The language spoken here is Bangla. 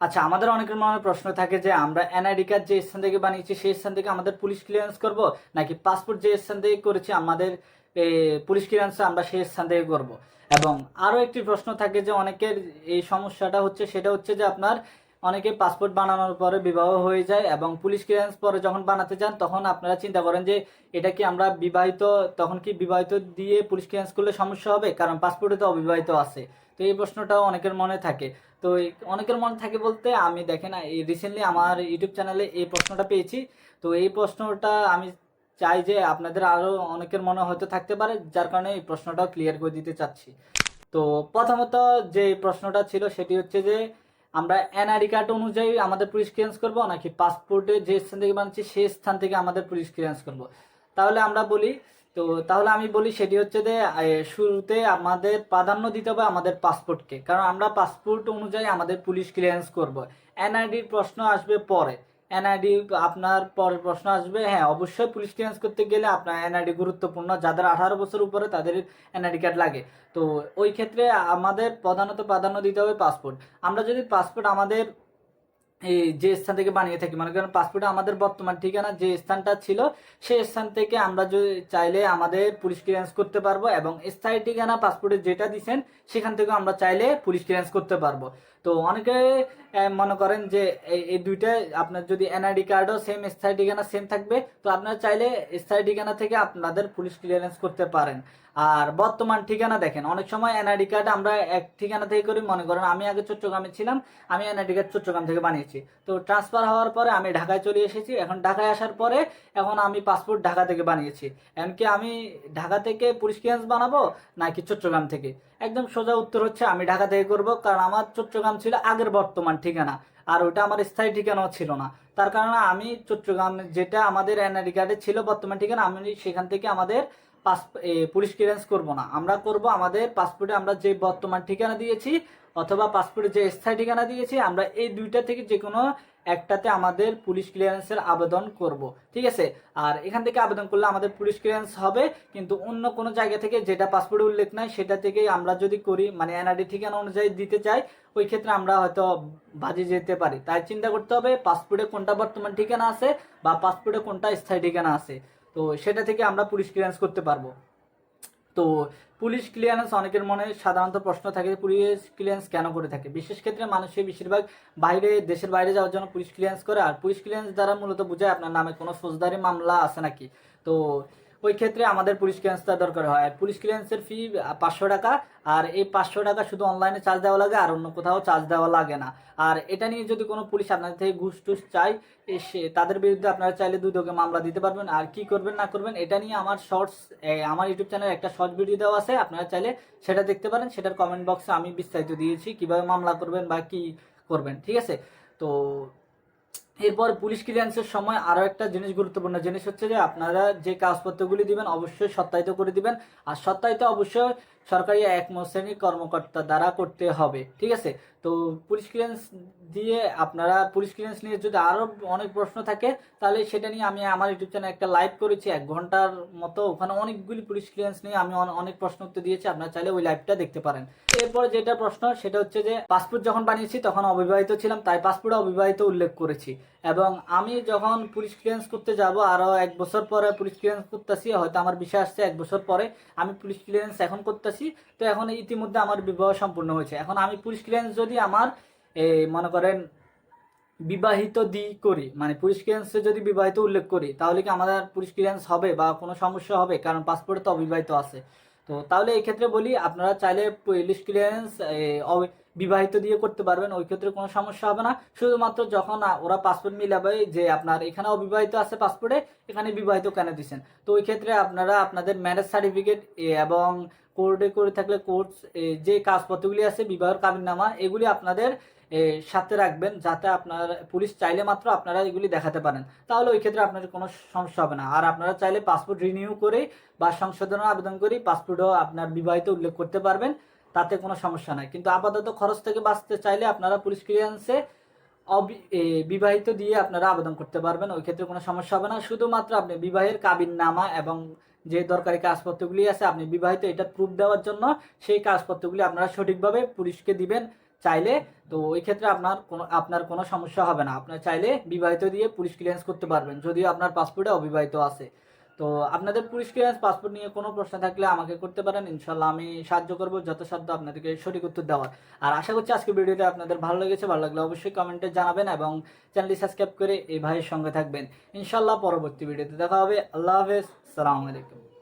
আচ্ছা আমাদের অনেকের মনে প্রশ্ন থাকে যে আমরা এনআইডি কার্ড যে স্থান থেকে বানিয়েছি, সেই স্থান থেকে আমাদের পুলিশ ক্লিয়ারেন্স করব, নাকি পাসপোর্ট যে স্থান থেকে করেছি, আমাদের পুলিশ ক্লিয়ারেন্স আমরা সেই স্থান থেকে করব? এবং আরও একটি প্রশ্ন থাকে যে অনেকের এই সমস্যাটা হচ্ছে, সেটা হচ্ছে যে আপনার অনেকে পাসপোর্ট বানানোর পরে বিবাহ হয়ে যায় এবং পুলিশ ক্লিয়ারেন্স পরে যখন বানাতে যান তখন আপনারা চিন্তা করেন যে এটা কি আমরা বিবাহিত, তখন কি বিবাহিত দিয়ে পুলিশ ক্লিয়ারেন্স করলে সমস্যা হবে? কারণ পাসপোর্টে তো অবিবাহিত আছে। তো এই প্রশ্নটাও অনেকের মনে থাকে। তো অনেকের মনে থাকে বলতে আমি দেখেন, এই রিসেন্টলি আমার ইউটিউব চ্যানেলে এই প্রশ্নটা পেয়েছি। তো এই প্রশ্নটা আমি চাই যে আপনাদের আরও অনেকের মনে হয়তো থাকতে পারে, যার কারণে এই প্রশ্নটাও ক্লিয়ার করে দিতে চাচ্ছি। তো প্রথমত যে প্রশ্নটা ছিল, সেটি হচ্ছে যে আমরা এনআইডি কার্ড অনুযায়ী আমাদের পুলিশ ক্লিয়ারেন্স করব, নাকি পাসপোর্টে যে স্থান থেকে বানাচ্ছি, সেই স্থান থেকে আমাদের পুলিশ ক্লিয়ারেন্স করব। তাহলে আমরা বলি, তো তাহলে আমি বলি সেটি হচ্ছে যে শুরুতে আমাদের প্রাধান্য দিতে হবে আমাদের পাসপোর্টকে কারণ আমরা পাসপোর্ট অনুযায়ী আমাদের পুলিশ ক্লিয়ারেন্স করব। এনআইডির প্রশ্ন আসবে পরে। এনআইডি আপনার পরের প্রশ্ন আসবে। হ্যাঁ অবশ্যই পুলিশ ক্লিয়ারেন্স করতে গেলে আপনার এনআইডি গুরুত্বপূর্ণ। যাদের আঠারো বছর উপরে তাদের এনআইডি কার্ড লাগে। তো ওই ক্ষেত্রে আমাদের প্রধানত প্রাধান্য দিতে হবে পাসপোর্ট আমরা যদি পাসপোর্ট আমাদের এই যে স্থান থেকে বানিয়ে থাকি, মনে করেন পাসপোর্টে আমাদের বর্তমান ঠিকানা যে স্থানটা ছিল, সেই স্থান থেকে আমরা যদি চাইলে আমাদের পুলিশ ক্লিয়ারেন্স করতে পারব এবং স্থায়ী ঠিকানা পাসপোর্টে যেটা দিছেন, সেখান থেকে আমরা চাইলে পুলিশ ক্লিয়ারেন্স করতে পারব। তো অনেকে মনে করেন যে এই- দুইটা আপনার যদি এনআইডি কার্ডও সেম স্থায়ী ঠিকানা সেম থাকবে, তো আপনারা চাইলে স্থায়ী ঠিকানা থেকে আপনাদের পুলিশ ক্লিয়ারেন্স করতে পারেন। আর বর্তমান ঠিকানা দেখেন, অনেক সময় এনআইডি কার্ড আমরা এক ঠিকানা থেকে করি, মনে করেন আমি আগে চট্টগ্রামে ছিলাম, আমি এনআইডি কার্ড চট্টগ্রাম থেকে বানিয়েছি। তো ট্রান্সফার হওয়ার পরে আমি ঢাকায় চলে এসেছি, এখন ঢাকায় আসার পরে এখন আমি পাসপোর্ট ঢাকা থেকে বানিয়েছি। এমনকি আমি ঢাকা থেকে পুলিশ ক্লিয়ারেন্স বানাবো, নাকি চট্টগ্রাম থেকে? একদম সোজা উত্তর হচ্ছে আমি ঢাকা থেকে করব, কারণ আমার চট্টগ্রাম ছিল আগের বর্তমান ঠিকানা, আর ওটা আমার স্থায়ী ঠিকানাও ছিল না। তার কারণে আমি চট্টগ্রাম যেটা আমাদের এনআরডি কার্ডে ছিল বর্তমান ঠিকানা, আমি সেখান থেকে আমাদের পাস পুলিশ ক্লিয়ারেন্স করব না। আমরা করব আমাদের পাসপোর্টে আমরা যে বর্তমান ঠিকানা দিয়েছি, অথবা পাসপোর্টে যে স্থায়ী ঠিকানা দিয়েছি, আমরা এই দুইটা থেকে যে কোনো একটাতে আমাদের পুলিশ ক্লিয়ারেন্সের আবেদন করব, ঠিক আছে? আর এখান থেকে আবেদন করলে আমাদের পুলিশ ক্লিয়ারেন্স হবে, কিন্তু অন্য কোনো জায়গা থেকে যেটা পাসপোর্টে উল্লেখ নাই, সেটা থেকে আমরা যদি করি মানে এনআরডি ঠিকানা অনুযায়ী দিতে চাই, ওই ক্ষেত্রে আমরা হয়তো বাজে যেতে পারি। তাই চিন্তা করতে হবে, পাসপোর্টে কোনটা বর্তমান ঠিকানা আছে বা পাসপোর্টে কোনটা স্থায়ী ঠিকানা আছে। তো সেটা থেকে আমরা পুলিশ ক্লিয়ারেন্স করতে পারব। তো পুলিশ ক্লিয়ারেন্স অনেকের মনে সাধারণত প্রশ্ন থাকে যে পুলিশ ক্লিয়ারেন্স কেন করে থাকে? বিশেষ ক্ষেত্রে মানুষের বেশিরভাগ বাইরে, দেশের বাইরে যাওয়ার জন্য পুলিশ ক্লিয়ারেন্স করে, আর পুলিশ ক্লিয়ারেন্স দ্বারা মূলত বোঝায় আপনার নামে কোনো ফৌজদারি মামলা আছে নাকি? তো ওই ক্ষেত্রে আমাদের পুলিশ ক্লিয়ারেন্সটা দরকার হয়। পুলিশ ক্লিয়ারেন্সের ফি পাঁচশো টাকা, আর এই পাঁচশো টাকা শুধু অনলাইনে চার্জ দেওয়া লাগে, আর অন্য কোথাও চার্জ দেওয়া লাগে না। আর এটা নিয়ে যদি কোনো পুলিশ আপনাদের থেকে ঘুষ টুস চায় সে তাদের বিরুদ্ধে আপনারা চাইলে দুদকে মামলা দিতে পারবেন। আর কি করবেন, না করবেন, এটা নিয়ে আমার শর্টস আমার ইউটিউব চ্যানেলে একটা শর্ট ভিডিও দেওয়া আছে, আপনারা চাইলে সেটা দেখতে পারেন। সেটার কমেন্ট বক্সে আমি বিস্তারিত দিয়েছি, কীভাবে মামলা করবেন বা কি করবেন, ঠিক আছে? তো এরপর পুলিশ ক্লিয়ারেন্সের সময় আরও একটা জিনিস গুরুত্বপূর্ণ জিনিস হচ্ছে যে আপনারা যে কাগজপত্রগুলি দিবেন অবশ্যই সত্যায়িত করে দিবেন। আর সত্যায়িত অবশ্যই সরকারি এক শ্রেণির কর্মকর্তা দ্বারা করতে হবে, ঠিক আছে? তো পুলিশ ক্লিয়ারেন্স দিয়ে আপনারা পুলিশ ক্লিয়ারেন্স নিয়ে যদি আরও অনেক প্রশ্ন থাকে, তাহলে সেটা নিয়ে আমি আমার ইউটিউব চ্যানেল একটা লাইভ করেছি, এক ঘণ্টার মতো। ওখানে অনেকগুলি পুলিশ ক্লিয়ারেন্স নিয়ে আমি অনেক প্রশ্ন উত্তর দিয়েছি, আপনারা চাইলে ওই লাইভটা দেখতে পারেন। এরপর যেটা প্রশ্ন, সেটা হচ্ছে যে, পাসপোর্ট যখন বানিয়েছি, তখন অবিবাহিত ছিলাম, তাই পাসপোর্টে অবিবাহিত উল্লেখ করেছি। এবং আমি যখন পুলিশ ক্লিয়ারেন্স করতে যাব আরও এক বছর পরে পুলিশ ক্লিয়ারেন্স করতেছি, হয়তো আমার বিষয় আসছে এক বছর পরে, আমি পুলিশ ক্লিয়ারেন্স এখন করতেছি। তো এখন ইতিমধ্যে আমার বিবাহ সম্পূর্ণ হয়েছে। এখন আমি পুলিশ ক্লিয়ারেন্স যদি আমার মনে করেন, বিবাহিত দি করি মানে পুলিশ ক্লিয়ারেন্সে যদি বিবাহিত উল্লেখ করি, তাহলে কি আমাদের পুলিশ ক্লিয়ারেন্স হবে বা কোনো সমস্যা হবে? কারণ পাসপোর্টে তো অবিবাহিত আছে। তো তাহলে এই ক্ষেত্রে বলি, আপনারা চাইলে পুলিশ ক্লিয়ারেন্স বিবাহিত দিয়ে করতে পারবেন, ওই ক্ষেত্রে কোনো সমস্যা হবে না। শুধুমাত্র যখন ওরা পাসপোর্ট মিলাবে যে আপনার এখানে অবিবাহিত আছে পাসপোর্টে এখানে বিবাহিত কেন দিচ্ছেন তো ওই ক্ষেত্রে আপনারা আপনাদের ম্যারেজ সার্টিফিকেট এবং কোর্টে করে থাকলে কোর্ট যে কাগজপত্রগুলি আছে, বিবাহের কাবিননামা, এগুলি আপনাদের সাথে রাখবেন যাতে আপনার পুলিশ চাইলে মাত্র আপনারা এগুলি দেখাতে পারেন। তাহলে ওই ক্ষেত্রে আপনার কোনো সমস্যা হবে না। আর আপনারা চাইলে পাসপোর্ট রিনিউ করে বা সংশোধনের আবেদন করে পাসপোর্টও আপনার বিবাহিত উল্লেখ করতে পারবেন। তাতে কোনো সমস্যা নাই। কিন্তু আপাতত খরচ থেকে বাঁচতে চাইলে আপনারা পুলিশ ক্লিয়ারেন্সে বিবাহিত দিয়ে আপনারা আবেদন করতে পারবেন। ওই ক্ষেত্রে কোনো সমস্যা হবে না। শুধুমাত্র আপনি বিবাহের কাবিন নামা এবং যে দরকারি কাগজপত্রগুলি আছে, আপনি বিবাহিত এটা প্রুফ দেওয়ার জন্য সেই কাগজপত্রগুলি আপনারা সঠিকভাবে পুলিশকে দিবেন। চাইলে তো ওই ক্ষেত্রে আপনার কোনো আপনার কোনো সমস্যা হবে না। আপনার চাইলে বিবাহিত দিয়ে পুলিশ ক্লিয়ারেন্স করতে পারবেন, যদিও আপনার পাসপোর্টে অবিবাহিত আছে। তো আপনাদের পুলিশ ক্লিয়ারেন্স পাসপোর্ট নিয়ে কোনো প্রশ্ন থাকলে আমাকে করতে পারেন ইনশাল্লাহ আমি সাহায্য করব যথাসাধ্য আপনাদেরকে সঠিক উত্তর দেওয়ার। আর আশা করছি আজকে ভিডিওটা আপনাদের ভালো লেগেছে, ভালো লাগলে অবশ্যই কমেন্টে জানাবেন এবং চ্যানেলটি সাবস্ক্রাইব করে এই ভাইয়ের সঙ্গে থাকবেন। ইনশাল্লাহ পরবর্তী ভিডিওতে দেখা হবে। আল্লাহ হাফেজ, সালামু আলাইকুম।